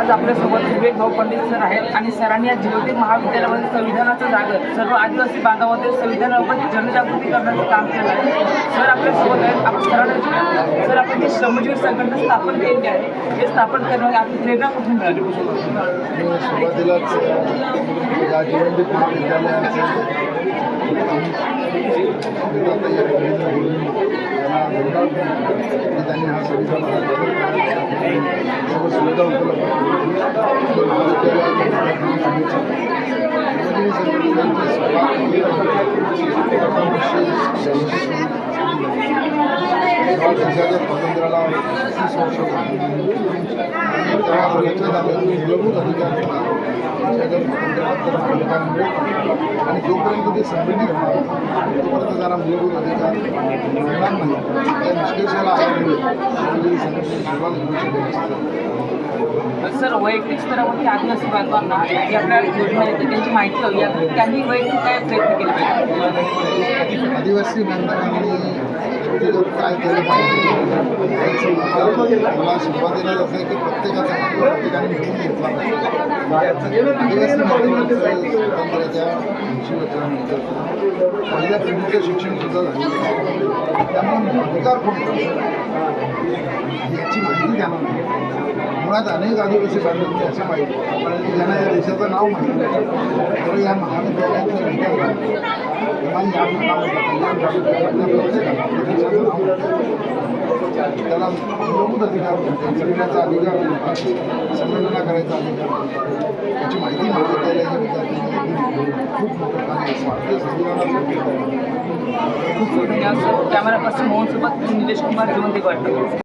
आज आपल्यासोबत विवेक भाऊ पंडित सर आहेत आणि सरांनी या ज्योतिक महाविद्यालयामध्ये संविधानाचं जागर सर्व आदिवासी बांधवामध्ये संविधानाबाबत जनजागृती करण्याचं काम केलं आहे. सर आपल्यासोबत आहेत. आपण सरांना सर आपण जे श्रमजीवी संघटना स्थापन केली आहे हे स्थापन करण्याची आपली प्रेरणा कुठून मिळाली? सुरुवातीलाच जीवनदीप महाविद्यालयाचे नेताताई आणि रवींद्र गुरुंनी यांना धन्यवाद देतो की त्यांनी हा संविधान सर्व सुविधा उपलब्ध करून महाविद्यालयाच्या विद्यार्थ्यांना शुभेच्छा श्रमजीवी संघटनांची सुरुवात देशाच्या स्वातंत्र्याला तीस वर्ष होती. तेव्हा असं लक्षात आलं की मूलभूत अधिकार आणि जोपर्यंत ते संघटित होणार तोपर्यंत मूलभूत अधिकार मिळणार नाही त्या निष्कर्षाला आल्यामुळे संघटनेची सुरुवात सर वैयक्तिक स्तरावरती आदिवासी बांधवांना जी आपल्या योजना येते त्यांची माहिती हवी आहे त्यांनी वैयक्तिक काय प्रयत्न केले पाहिजे? आदिवासी बांधवांनी काय केलं पाहिजे? मला सुरुवातीला जसं आहे की प्रत्येकाचा हक्क प्रत्येकाने मिळून घेतला पाहिजे. आदिवासी बांधवांचं स्वातंत्र्याच्या ऐंशी वर्षानंतर पहिल्या पिढीचं शिक्षण सुद्धा झालं. त्यामुळे अधिकार कोण याची माहिती त्यांना नाही. मुळात अनेक आदिवासी बांधवांनी असं पाहिजे कारण की ज्यांना या देशाचं नाव म्हटलं तर या महाविद्यालयातल्या विद्यार्थ्यांना किमान कल्याण महाविद्यालयातल्या त्याला मूलभूत अधिकार मिळतात जगण्याचा अधिकार मिळतात संघटना करायचा अधिकार मिळतात याची माहिती महाविद्यालयाच्या विद्यार्थ्यांना खूप मोठं कार्य म्हणजे असं संविधानात कॅमेरा पर्सन मोहन सोबत निलेश कुमार जीवन वाटतं.